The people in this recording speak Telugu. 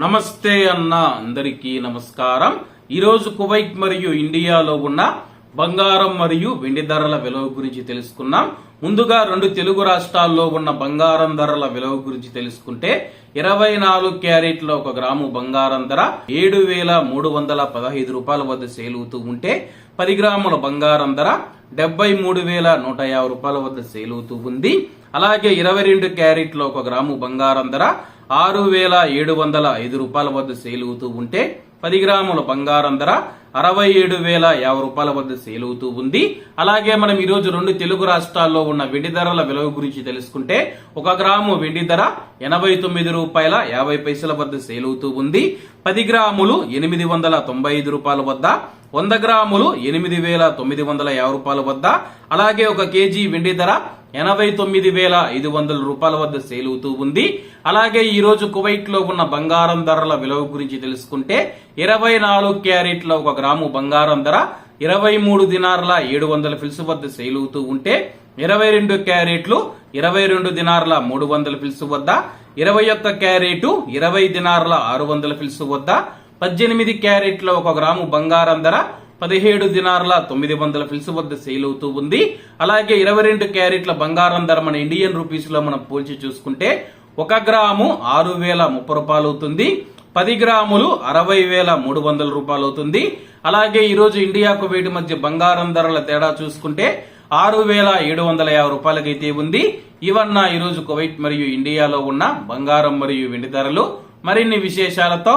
నమస్తే అన్న అందరికీ నమస్కారం. ఈరోజు కువైట్ మరియు ఇండియాలో ఉన్న బంగారం మరియు వెండి ధరల విలువ గురించి తెలుసుకున్నాం ముందుగా రెండు తెలుగు రాష్ట్రాల్లో ఉన్న బంగారం ధరల విలువ గురించి తెలుసుకుంటే ఇరవై నాలుగు క్యారెట్ల ఒక గ్రాము బంగారం ధర ఏడు వేల మూడు వందల పదహైదు రూపాయల వద్ద సేల్ అవుతూ ఉంటే పది గ్రాముల బంగారం ధర డెబ్బై మూడు వేల నూట యాభై రూపాయల వద్ద సేల్ అవుతూ ఉంది. అలాగే ఇరవై రెండు క్యారెట్ల ఒక గ్రాము బంగారం ధర ఆరు వేల ఏడు వందల ఐదు రూపాయల వద్ద సేల్ అవుతూ ఉంటే పది గ్రాముల బంగారం ధర అరవై ఏడు వేల యాభై రూపాయల వద్ద సేల్ అవుతూ ఉంది. అలాగే మనం ఈరోజు రెండు తెలుగు రాష్ట్రాల్లో ఉన్న వెండి ధరల విలువ గురించి తెలుసుకుంటే ఒక గ్రాము వెండి ధర ఎనభై తొమ్మిది రూపాయల యాభై పైసల వద్ద సేల్ అవుతూ ఉంది. పది గ్రాములు ఎనిమిది వందల తొంభై ఐదు రూపాయల వద్ద వంద గ్రాములు ఎనిమిది వేల తొమ్మిది వందల యాభై రూపాయల వద్ద అలాగే ఒక కేజీ వెండి ధర ఎనభై తొమ్మిది వేల ఐదు వందల రూపాయల వద్ద సేల్ అవుతూ ఉంది. అలాగే ఈ రోజు కువైట్లో ఉన్న బంగారం ధరల విలువ గురించి తెలుసుకుంటే ఇరవై నాలుగు క్యారెట్ల ఒక గ్రాము బంగారం ధర ఇరవై మూడు దినార్ల ఏడు వందల ఫిల్స్ వద్ద సేల్ అవుతూ ఉంటే ఇరవై రెండు క్యారెట్లు ఇరవై రెండు దినార్ల మూడు వందల ఫిల్స్ వద్ద ఇరవై ఒక్క క్యారెట్ ఇరవై దినార్ల ఆరు వందల ఫిల్స్ వద్ద పద్దెనిమిది క్యారెట్ల ఒక గ్రాము బంగారం ధర పదిహేడు దినార్ల తొమ్మిది వందల ఫిల్స్ వద్ద సేల్ అవుతూ ఉంది. అలాగే ఇరవై రెండు క్యారెట్ల బంగారం ధర మన ఇండియన్ రూపీస్లో మనం పోల్చి చూసుకుంటే ఒక గ్రాము ఆరు వేల ముప్పై రూపాయలు అవుతుంది. పది గ్రాములు అరవై వేల మూడు వందల రూపాయలు అవుతుంది. అలాగే ఈరోజు ఇండియాకు వేటి మధ్య బంగారం ధరల తేడా చూసుకుంటే ఆరు వేల ఏడు వందల యాభై రూపాయలకైతే ఉంది. ఇవన్న ఈరోజు కువైట్ మరియు ఇండియాలో ఉన్న బంగారం మరియు వెండి ధరలు. మరిన్ని విశేషాలతో